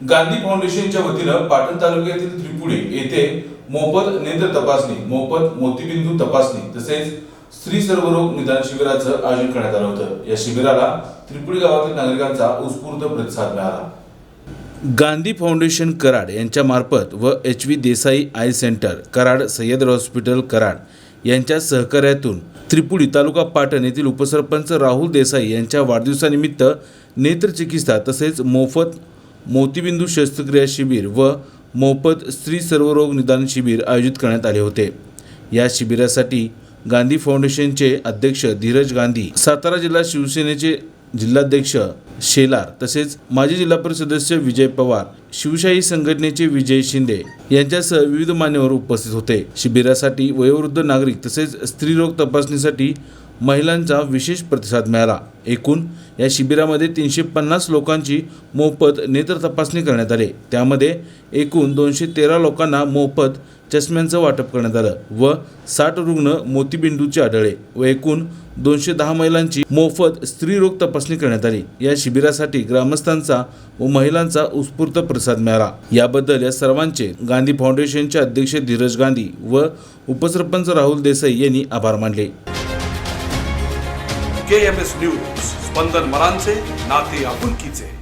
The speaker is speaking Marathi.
गांधी फाउंडेशनच्या वतीनं पाटण तालुक्यातील त्रिपुडी येथे मोफत नेत्र तपासणी मोफत मोतीबिंदू तपासणी तसेच स्त्री सर्वरोग निदान शिबिराचं आयोजन करण्यात आलं होतं. या शिबिराला त्रिपुडी गावातील नागरिकांचा उत्स्फूर्त प्रतिसाद मिळाला. गांधी फाउंडेशन कराड यांच्या मार्फत व H V Desai eye centre Karad Sahyadri hospital Karad यांच्या सहकार्यातून त्रिपुडी तालुका पाटण येथील उपसरपंच राहुल देसाई यांच्या वाढदिवसानिमित्त नेत्रचिकित्सा तसेच मोफत मोतीबिंदू शस्त्रक्रिया शिबिर व मोफत स्त्री सर्वरोग निदान शिबिर आयोजित करण्यात आले होते. या शिबिरासाठी गांधी फाउंडेशनचे अध्यक्ष धीरज गांधी सातारा जिल्हा शिवसेनेचे जिल्हाध्यक्ष शेलार तसेच माजी जिल्हा परिषद सदस्य विजय पवार शिवशाही संघटनेचे विजय शिंदे यांच्यासह विविध मान्यवर उपस्थित होते. शिबिरासाठी वयोवृद्ध नागरिक तसेच स्त्रीरोग तपासणीसाठी महिलांचा विशेष प्रतिसाद मिळाला. एकूण या शिबिरामध्ये तीनशे पन्नास लोकांची मोफत नेत्र तपासणी करण्यात आली. त्यामध्ये एकूण दोनशे तेरा लोकांना मोफत चष्म्यांचं वाटप करण्यात आलं व साठ रुग्ण मोतीबिंदूचे आढळले व एकूण दोनशे दहा महिलांची मोफत स्त्रीरोग तपासणी करण्यात आली. या शिबिरासाठी ग्रामस्थांचा व महिलांचा उत्स्फूर्त प्रतिसाद मिळाला. याबद्दल या सर्वांचे गांधी फाउंडेशनचे अध्यक्ष धीरज गांधी व उपसरपंच राहुल देसाई यांनी आभार मानले. के एम एस न्यूज स्पंदन मरांचे नाते आपुलकीचे.